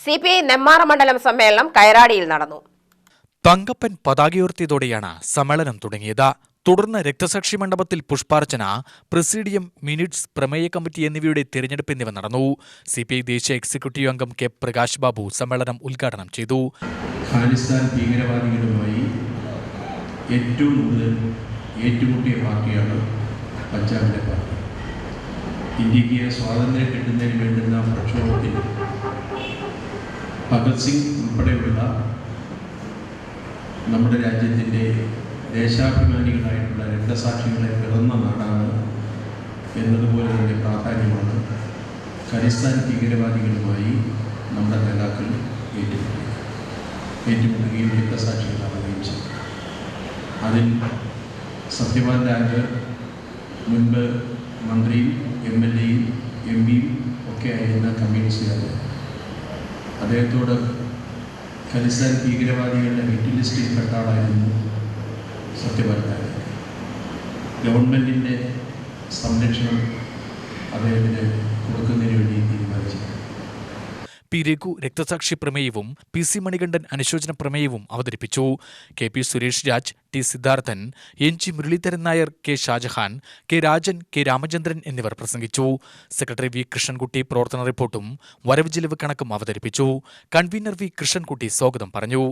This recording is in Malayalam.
സി പി ഐ നെമ്മാറ മണ്ഡലം സമ്മേളനം കയറാടിയിൽ നടന്നു. തങ്കപ്പൻ പതാകയുയർത്തിയതോടെയാണ് സമ്മേളനം തുടങ്ങിയത്. തുടർന്ന് രക്തസാക്ഷി മണ്ഡപത്തിൽ പുഷ്പാർച്ചന പ്രസിഡിയം മിനിറ്റ്സ് പ്രമേയ കമ്മിറ്റി എന്നിവയുടെ തിരഞ്ഞെടുപ്പ് എന്നിവ നടന്നു. സി പി ഐ ദേശീയ എക്സിക്യൂട്ടീവ് അംഗം കെ പ്രകാശ് ബാബു സമ്മേളനം ഉദ്ഘാടനം ചെയ്തു. ഖാലിസ്ഥാൻ ഭീകരവാദികളുമായി ഏറ്റവും കൂടുതൽ ഏറ്റുമുട്ടിയ പാർട്ടിയാണ് പഞ്ചാബിലെ പാർട്ടി. ഇന്ത്യയ്ക്ക് സ്വാതന്ത്ര്യം കിട്ടുന്നതിന് വേണ്ടുന്ന പ്രക്ഷോഭത്തിൽ ഭഗത് സിംഗ് ഉൾപ്പെടെയുള്ള നമ്മുടെ രാജ്യത്തിന്റെ ദേശാഭിമാനികളായിട്ടുള്ള രക്തസാക്ഷികളെ പിറന്ന നാടാണ് എന്നതുപോലെ തന്നെ പ്രാധാന്യമാണ് ഖലിസ്ഥാൻ ഭീകരവാദികളുമായി നമ്മുടെ നേതാക്കൾ ഏറ്റുമുട്ടി ഏറ്റുമുട്ടുകയും രക്തസാക്ഷികളാവുകയും ചെയ്തു അതിൽ സത്യവാൻ രാജ് മുൻപ് മന്ത്രിയും എം എൽ എയും എം പിയും ഒക്കെ ആയിരുന്ന കമ്മ്യൂണിസ്റ്റുകാരൻ അദ്ദേഹത്തോട് ഖലിസ്ഥാൻ ഭീകരവാദികളുടെ വെയിറ്റിംഗ് ലിസ്റ്റിൽ പെട്ട ആളായിരുന്നു സത്യപാൽ ഗവൺമെന്റിന്റെ സംരക്ഷണം അദ്ദേഹത്തിന് കൊടുക്കുന്നതിന് വേണ്ടി തീരുമാനിച്ചു. പി രഘു രക്തസാക്ഷി പ്രമേയവും പി സി മണികണ്ഠൻ അനുശോചന പ്രമേയവും അവതരിപ്പിച്ചു. K P Suresh Raj T Siddharthan N G Muralidharan Nair K Shajahan K Rajan K Ramachandran എന്നിവർ പ്രസംഗിച്ചു. സെക്രട്ടറി വി കൃഷ്ണൻകുട്ടി പ്രവർത്തന റിപ്പോർട്ടും വരവ് ചെലവ് കണക്കും അവതരിപ്പിച്ചു. കൺവീനർ വി കൃഷ്ണൻകുട്ടി സ്വാഗതം പറഞ്ഞു.